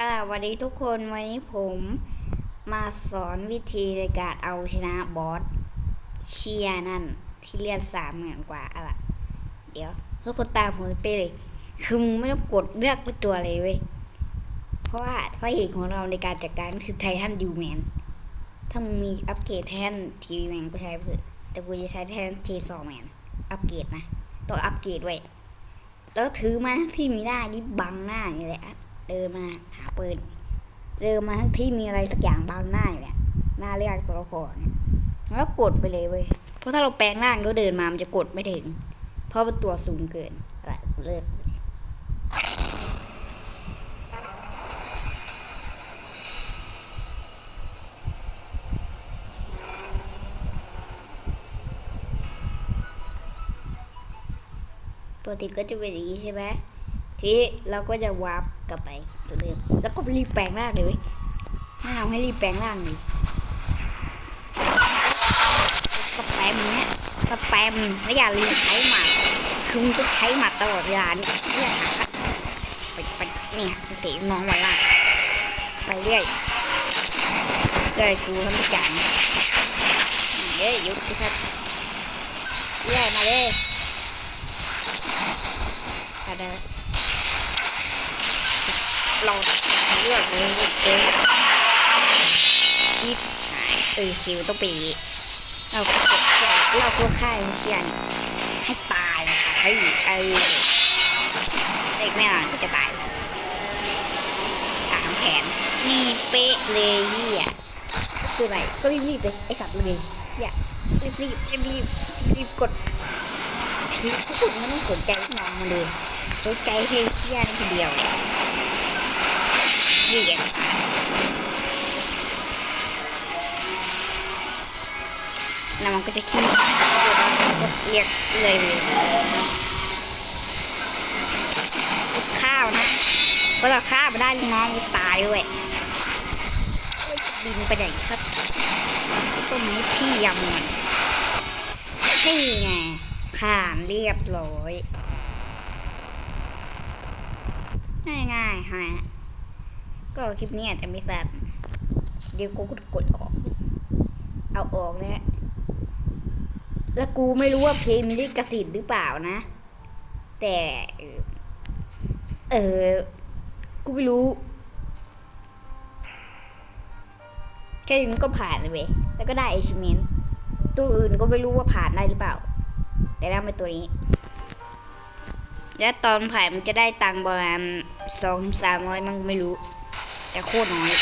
อ่าวันนี้ทุกคนวันนี้ผมมาสอนวิธีในการเอาชนะบอสเชียนั่น ที่เลือดสามเหมือนกว่าอะไรเดี๋ยวทุกคนตามผมไปเลย คือมึงไม่ต้องกดเลือกเป็นตัวเลยเว้ย เพราะว่าพระเอกของเราในการจัดการคือไททันดิวแมน ถ้ามึงมีอัปเกรดแทนทีวีแมนก็ใช้เพื่อแต่กูจะใช้แทนทีซอแมนอัปเกรดนะต้องอัปเกรดไว้แล้วถือมาที่มีหน้านี่บังหน้าอย่างนี้แหละ เดินมาหาปืนเดินมาทั้งที่มีอะไรสักอย่างบังหน้าอยู่เนี่ยหน้าเรียกตัวละครเนี่ยแล้วกดไปเลยเว้ยเพราะถ้าเราแปลงร่างแล้วเดินมามันจะกดไม่ถึง เพราะมันตัวสูงเกินอะไรกูเลิกปกติก็จะเป็นอย่างนี้ใช่ไหม ทีเราก็จะวาร์ปกลับไปตัวเดิมแล้วก็รีบแปลงร่างเลยเว้ยไม่เอาให้รีบแปลงร่างเลยสแปมเนี่ยสแปมแล้วอย่าลืมใช้หมัดคือมึงต้องใช้หมัดตลอดเวลาเนี่ยเนี่ยไปไปเนี่ยสีน้องไว้ล่ะไปเรื่อยเรื่อยกูทำทุกอย่างเย้ยยุบที่ชัดเรื่อยมาเลยอะไร เราเลือกเลยเจ๊ชิปหายเออคิวต้องไปอย่างงี้เราก็กดเชียร์เราก็ฆ่าเชียร์ให้ตายนะคะให้ไอ้เด็กแม่นานก็จะตายถามแขนนี่เป๊ะเลยเหียคืออะไรก็รีบๆไปไอ้สัตว์เลยอย่ารีบๆรีบรีบรีบกดคือทุกคนไม่ต้องสนใจน้องมันเลยสนใจเฮียเชียนคนเดียว นี่ไงแล้วมันก็จะขี้ก็เรียกเลยเลยข้าวนะเพราะเราข้าวมาได้ลูกน้องมันตายด้วยบินไปไหนครับต้นไม้พี่ยำมันนี่ไงผ่านเรียบร้อย ง่ายๆฮะ ก็คลิปนี้อาจจะไม่สั้นเดี๋ยวกูก็กดออก เอาออกนะแล้วกูไม่รู้ว่าเพลงมีลิขสิทธิ์หรือเปล่านะ แต่ เออ กูไม่รู้ แค่นี้ก็ผ่านเลยเว้ยแล้วก็ได้เอชเมนตัวอื่นก็ไม่รู้ว่าผ่านได้หรือเปล่า แต่ได้มาตัวนี้ และตอนผ่านมันจะได้ตังค์ประมาณสองสามร้อยมันไม่รู้ แต่โคตรน้อย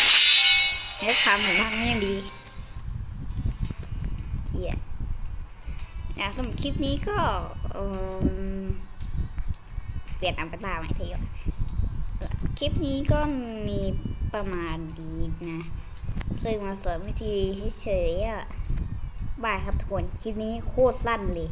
แล้วทำของทางนี้ยังดีเหี้ยนะสำหรับคลิปนี้ก็เอิ่มเปลี่ยนอัมปตาใหม่ทีคลิปนี้ก็มีประมาณนี้นะซึ่งมาสอนวิธีเฉยๆอะบายครับทุกคน คลิปนี้โคตรสั้นเลย